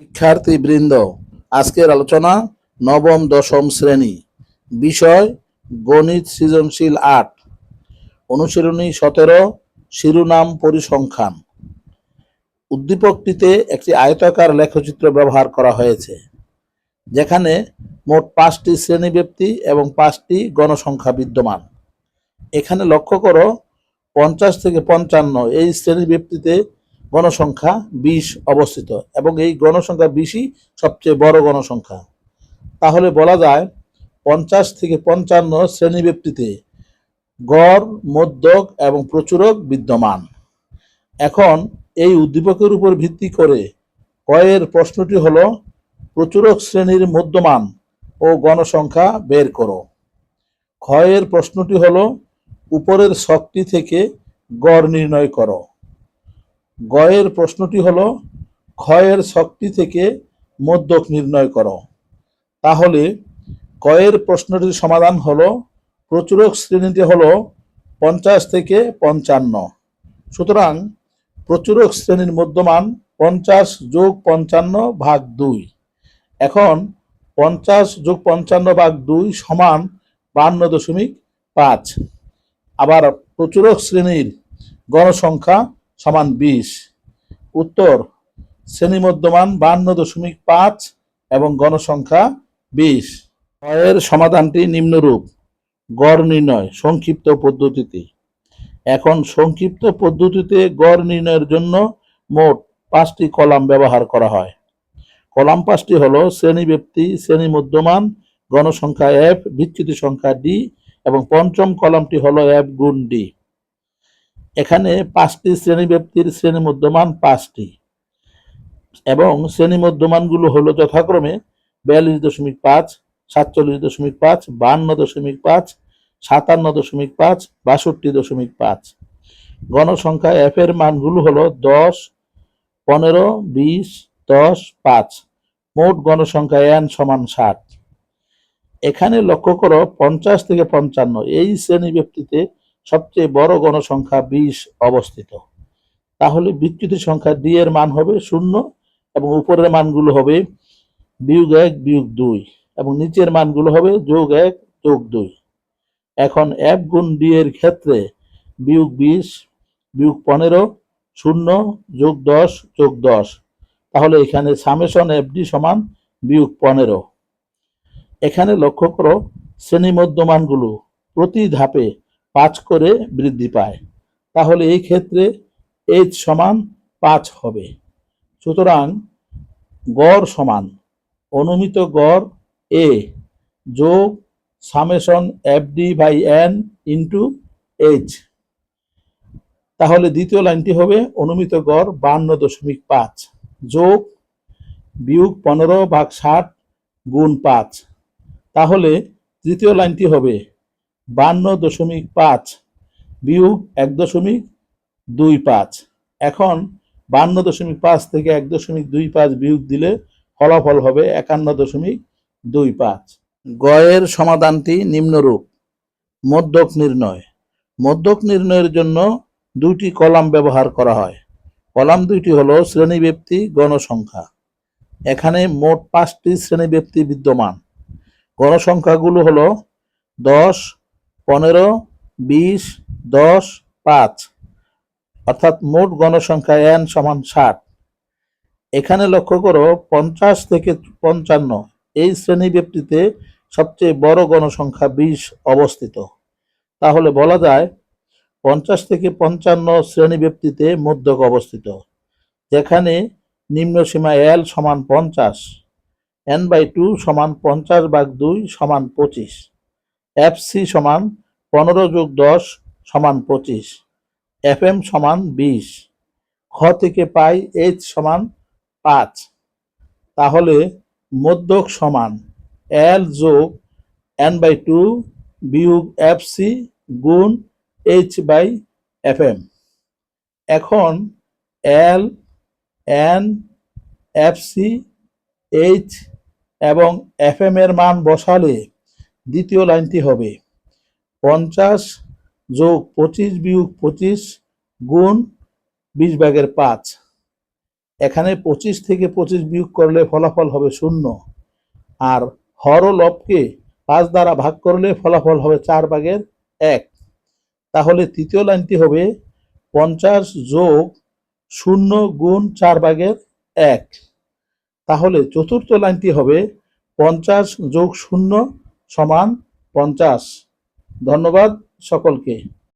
শিক্ষার্থীবৃন্দ আজকের আলোচনা নবম দশম শ্রেণি। বিষয়, গণিত সৃজনশীল আট। অনুশীলনী সতেরো, শিরোনাম পরিসংখ্যান। উদ্দীপকটিতে একটি আয়তাকার লেখচিত্র ব্যবহার করা হয়েছে, যেখানে মোট পাঁচটি শ্রেণীব্যক্তি এবং পাঁচটি গণসংখ্যা বিদ্যমান। এখানে লক্ষ্য করো, পঞ্চাশ থেকে পঞ্চান্ন এই শ্রেণীব্যক্তিতে গণসংখ্যা বিশ অবস্থিত এবং এই গণসংখ্যা বিশই সবচেয়ে বড় গণসংখ্যা। তাহলে বলা যায় পঞ্চাশ থেকে পঞ্চান্ন শ্রেণীব্যক্তিতে গড়, মধ্যক এবং প্রচুরক বিদ্যমান। এখন এই উদ্দীপকের উপর ভিত্তি করে কয়ের প্রশ্নটি হল, প্রচুরক শ্রেণির মধ্যমান ও গণসংখ্যা বের করো। ক্ষয়ের প্রশ্নটি হল, উপরের শক্তি থেকে গড় নির্ণয় করো। গয়ের প্রশ্নটি হলো, ক্ষয়ের শক্তি থেকে মধ্যক নির্ণয় করো। তাহলে কয়ের প্রশ্নটির সমাধান হলো, প্রচুরক শ্রেণীটি হল পঞ্চাশ থেকে পঞ্চান্ন। সুতরাং, প্রচুরক শ্রেণির মধ্যমান পঞ্চাশ যোগ পঞ্চান্ন ভাগ দুই। এখন, পঞ্চাশ যোগ পঞ্চান্ন ভাগ দুই সমান বান্ন দশমিক পাঁচ। আবার প্রচুরক শ্রেণির গণসংখ্যা সমান বিশ। উত্তর শ্রেণি মধ্যমান বান্ন দশমিক পাঁচ এবং গণসংখ্যা বিশ। এর সমাধানটি নিম্নরূপ। গড় নির্ণয়, সংক্ষিপ্ত পদ্ধতিতে। এখন সংক্ষিপ্ত পদ্ধতিতে গড় নির্ণয়ের জন্য মোট পাঁচটি কলাম ব্যবহার করা হয়। কলাম পাঁচটি হল শ্রেণি ব্যক্তি শ্রেণি মধ্যমান গণসংখ্যা এফ বিচ্যুতি সংখ্যা ডি এবং পঞ্চম কলামটি হলো এফ গুণ ডি এখানে পাঁচটি শ্রেণি ব্যক্তির শ্রেণি মধ্যমান পাঁচটি। এবং শ্রেণি মধ্যমানগুলো হলো যথাক্রমে বিয়াল্লিশ দশমিক পাঁচ, সাতচল্লিশ দশমিক পাঁচ বান্ন দশমিক পাঁচ, সাতান্ন দশমিক পাঁচ, বাষট্টি দশমিক পাঁচ। গণসংখ্যা এফ এর মানগুলো হলো দশ, পনেরো, বিশ, দশ, পাঁচ। মোট গণসংখ্যা এন সমান ষাট। এখানে লক্ষ্য করো, পঞ্চাশ থেকে পঞ্চান্ন। এই শ্রেণি ব্যক্তিতে সবচেয়ে বড় গণসংখ্যা বিশ অবস্থিত। তাহলে বিচ্যুতি সংখ্যা ডি এর মান হবে শূন্য এবং উপরের মানগুলো হবে বিয়োগ এক, বিয়োগ দুই এবং নিচের মানগুলো হবে যোগ এক, যোগ দুই। এখন এক গুণ ডি এর ক্ষেত্রে বিয়োগ বিশ, বিয়োগ পনেরো, শূন্য, যোগ দশ যোগ দশ। তাহলে এখানে সামেশন এফডি সমান বিয়োগ পনেরো। এখানে লক্ষ্য করো, শ্রেণি মধ্যমানগুলো প্রতি ধাপে পাঁচ করে বৃদ্ধি পায়। তাহলে এই ক্ষেত্রে এইচ সমান পাঁচ হবে। সুতরাং গড় সমান, অনুমিত গড় এ যোগ summation F D by N into H তাহলে দ্বিতীয় লাইনটি হবে অনুমিত গড় বান্ন দশমিক পাঁচ যোগ বিয়োগ পনেরো ভাগ ষাট গুণ পাঁচ। তাহলে তৃতীয় লাইনটি হবে বান্ন দশমিক পাঁচ বিয়োগ এক দশমিক দুই পাঁচ। এখন বান্ন দশমিক পাঁচ থেকে এক দশমিক দুই পাঁচ বিয়োগ দিলে ফলাফল হবে একান্ন দশমিক দুই পাঁচ। গয়ের সমাধানটি নিম্নরূপ। মধ্যক নির্ণয়। মধ্যক নির্ণয়ের জন্য দুটি কলাম ব্যবহার করা হয়। কলাম দুইটি হলো শ্রেণীব্যক্তি গণসংখ্যা। এখানে মোট পাঁচটি শ্রেণীব্যক্তি বিদ্যমান। গণসংখ্যাগুলো হলো দশ পনেরো, বিশ, দশ, পাঁচ। অর্থাৎ মোট গণসংখ্যা এন সমান ষাট। এখানে লক্ষ্য করো, পঞ্চাশ থেকে পঞ্চান্ন। এই শ্রেণি ব্যক্তিতে সবচেয়ে বড় গণসংখ্যা বিশ অবস্থিত। তাহলে বলা যায়, পঞ্চাশ থেকে পঞ্চান্ন শ্রেণি ব্যক্তিতে মধ্যক অবস্থিত। যেখানে নিম্ন সীমা এল সমান পঞ্চাশ, এন বাই টু সমান পঞ্চাশ ভাগ দুই সমান পঁচিশ। এফ সি সমান পনেরো যোগ দশ সমান পঁচিশ। এফ এম সমান বিশ। খ থেকে পাই এইচ সমান পাঁচ। তাহলে মধ্যক সমান এল যোগ এন বাই টু বিয়োগ এফ সি গুণ এইচ বাই এফ এম এখন L N F C H এবং এফ এম এর মান বসালে দ্বিতীয় লাইনটি হবে পঞ্চাশ যোগ পঁচিশ বিয়োগ পঁচিশ গুণ বিশ ভাগের পাঁচ। এখানে পঁচিশ থেকে পঁচিশ বিয়োগ করলে ফলাফল হবে শূন্য। আর হর লবকে পাঁচ দ্বারা ভাগ করলে ফলাফল হবে চার ভাগের এক। তাহলে তৃতীয় লাইনটি হবে পঞ্চাশ যোগ শূন্য গুণ চার ভাগের এক। তাহলে চতুর্থ লাইনটি হবে পঞ্চাশ যোগ শূন্য সমান পঞ্চাশ। ধন্যবাদ সকলকে।